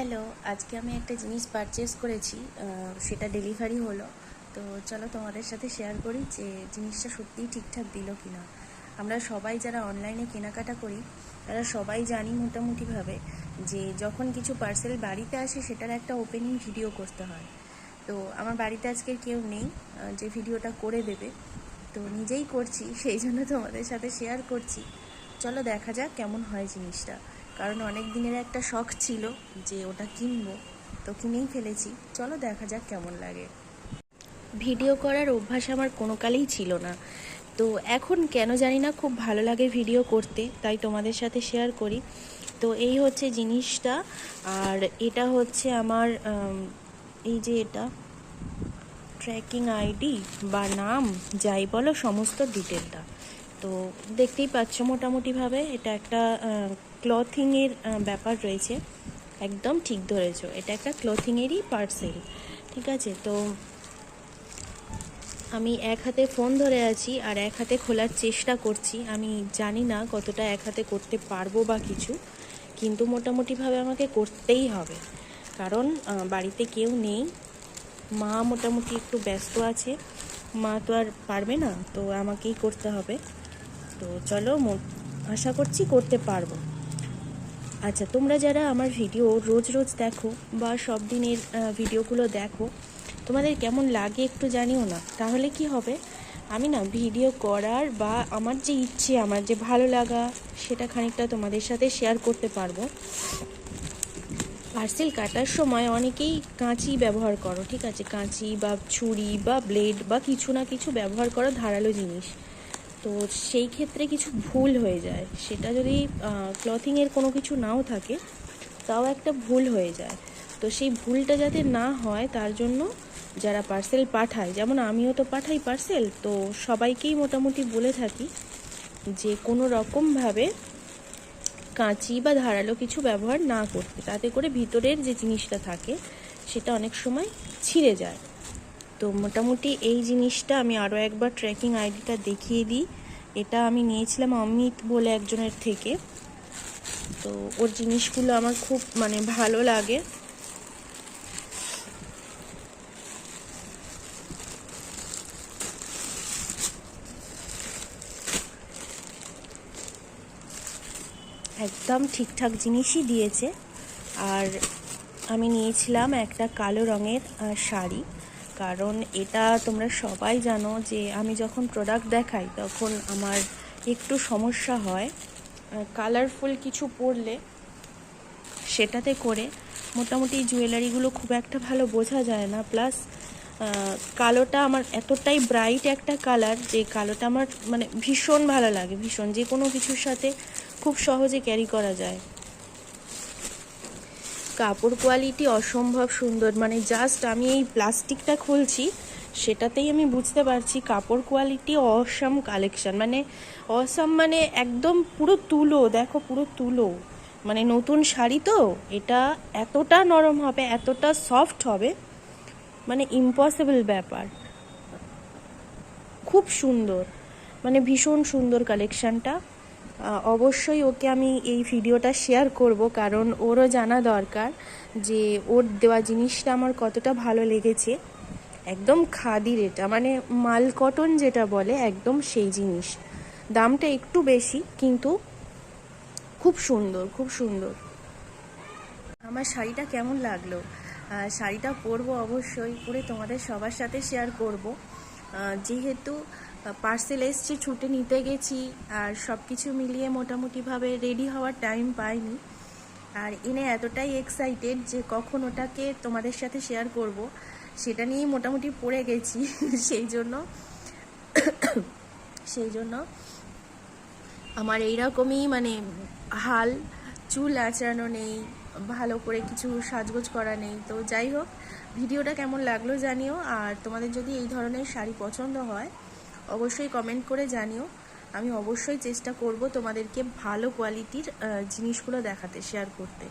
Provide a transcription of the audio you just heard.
Hello, আজকে আমি একটা জিনিস পারচেস করেছি সেটা ডেলিভারি হলো। তো চলো তোমাদের সাথে শেয়ার করি যে জিনিসটা সত্যিই ঠিকঠাক দিল কি না আমরা সবাই যারা অনলাইনে কেনাকাটা করি, তারা সবাই জানি মোটামুটিভাবে যে যখন কিছু পার্সেল বাড়িতে আসে, সেটার একটা ওপেনিং ভিডিও করতে হয়। তো আমার বাড়িতে আজকে কেউ নেই যে ভিডিওটা করে দেবে। তো নিজেই করছি, সেই জন্য তোমাদের সাথে শেয়ার করছি। চলো দেখা যাক কেমন হয় জিনিসটা। কারণ অনেক দিনের একটা শখ ছিল যে ওটা কিনবো, তো কিনেই ফেলেছি। চলো দেখা যাক কেমন লাগে। ভিডিও করার অভ্যাস আমার কোনো কালেই ছিল না। তো এখন কেন জানি না খুব ভালো লাগে ভিডিও করতে, তাই তোমাদের সাথে শেয়ার করি। তো এই হচ্ছে জিনিসটা, আর এটা হচ্ছে আমার এই যে এটা ট্র্যাকিং আইডি বা নাম, যাই বলো, সমস্ত ডিটেলটা তো দেখতেই পাচ্ছ মোটামুটিভাবে এটা একটা ক্লথিংয়ের ব্যাপার রয়েছে। একদম ঠিক ধরেছো, এটা একটা ক্লথিংয়েরই পার্সেল ঠিক আছে? তো আমি এক হাতে ফোন ধরে আছি আর এক হাতে খোলার চেষ্টা করছি। আমি জানি না কতটা এক হাতে করতে পারব বা কিছু, কিন্তু মোটামুটিভাবে আমাকে করতেই হবে। কারণ বাড়িতে কেউ নেই, মা মোটামুটি একটু ব্যস্ত আছে, মা তো আর পারবে না, তো আমাকেই করতে হবে। তো চলো আশা করছি করতে পারব। আচ্ছা তোমরা যারা আমার ভিডিও রোজ রোজ দেখো বা সব দিনের ভিডিওগুলো দেখো, তোমাদের কেমন লাগে একটু জানিও না। তাহলে কি হবে? আমি না ভিডিও করার বা আমার যে ইচ্ছে, আমার যে ভালো লাগা, সেটা খানিকটা তোমাদের সাথে শেয়ার করতে পারব। পার্সেল কাটার সময় অনেকেই কাঁচি ব্যবহার করো, ঠিক আছে? কাঁচি বা ছুরি বা ব্লেড বা কিছু না কিছু ব্যবহার করো, ধারালো জিনিস। তো সেই ক্ষেত্রে কিছু ভুল হয়ে যায়। সেটা যদি ক্লথিংয়ের কোনো কিছু নাও থাকে, তাও একটা ভুল হয়ে যায়। তো সেই ভুলটা যাতে না হয়, তার জন্য যারা পার্সেল পাঠায়, যেমন আমিও তো পাঠাই পার্সেল তো সবাইকেই মোটামুটি বলে থাকি যে, কোনো রকমভাবে কাঁচি বা ধারালো কিছু ব্যবহার না করতে। তাতে করে ভিতরের যে জিনিসটা থাকে, সেটা অনেক সময় ছিঁড়ে যায়। তো মোটামুটি এই জিনিসটা আমি আরও একবার ট্র্যাকিং আইডিটা দেখিয়ে দিই। এটা আমি নিয়েছিলাম অমিত বলে একজনের থেকে। তো ওর জিনিসগুলো আমার খুব মানে ভালো লাগে। একদম ঠিকঠাক জিনিসই দিয়েছে। আর আমি নিয়েছিলাম একটা কালো রঙের শাড়ি। কারণ এটা তোমরা সবাই জানো যে আমি যখন প্রোডাক্ট দেখাই, তখন আমার একটু সমস্যা হয়। কালারফুল কিছু পরলে সেটাতে করে মোটামুটি জুয়েলারিগুলো খুব একটা ভালো বোঝা যায় না। প্লাস কালোটা আমার এতটাই ব্রাইট একটা কালার যে কালোটা আমার মানে ভীষণ ভালো লাগে। ভীষণ, যে কোনো কিছুর সাথে খুব সহজে ক্যারি করা যায়। কাপড় কোয়ালিটি অসম্ভব সুন্দর। মানে জাস্ট আমি এই প্লাস্টিকটা খুলছি, সেটাতেই আমি বুঝতে পারছি কাপড় কোয়ালিটি অসাম কালেকশন মানে অসাম মানে একদম পুরো তুলো, দেখো পুরো তুলো। মানে নতুন শাড়ি তো, এটা এতটা নরম হবে, এতটা সফট হবে মানে ইম্পসিবল ব্যাপার। খুব সুন্দর মানে ভীষণ সুন্দর কালেকশনটা অবশ্যই ওকে আমি এই ভিডিওটা শেয়ার করব, কারণ ওরও জানা দরকার যে ওর দেওয়া জিনিসটা আমার কতটা ভালো লেগেছে। একদম খাদির এটা মানে মাল কটন যেটা বলে, একদম সেই জিনিস। দামটা একটু বেশি, কিন্তু খুব সুন্দর খুব সুন্দর। আমার শাড়িটা কেমন লাগল? শাড়িটা পরবো অবশ্যই, পরে তোমাদের সবার সাথে শেয়ার করব। যেহেতু পার্সেল এসছে, ছুটে নিতে গেছি আর সব কিছু মিলিয়ে মোটামুটিভাবে রেডি হওয়ার টাইম পাইনি। আর এনে এতটাই এক্সাইটেড যে কখন ওটাকে তোমাদের সাথে শেয়ার করব, সেটা নিয়েই মোটামুটি পড়ে গেছি। সেই জন্য সেই জন্য আমার এইরকমই মানে হাল, চুল আঁচড়ানো নেই, ভালো করে কিছু সাজগোজ করা নেই। তো যাই হোক, ভিডিওটা কেমন লাগল জানিও। আর তোমাদের যদি এই ধরনের শাড়ি পছন্দ হয় অবশ্যই কমেন্ট করে জানিও। আমি অবশ্যই চেষ্টা করব তোমাদেরকে ভালো কোয়ালিটির জিনিসগুলো দেখাতে শেয়ার করতে।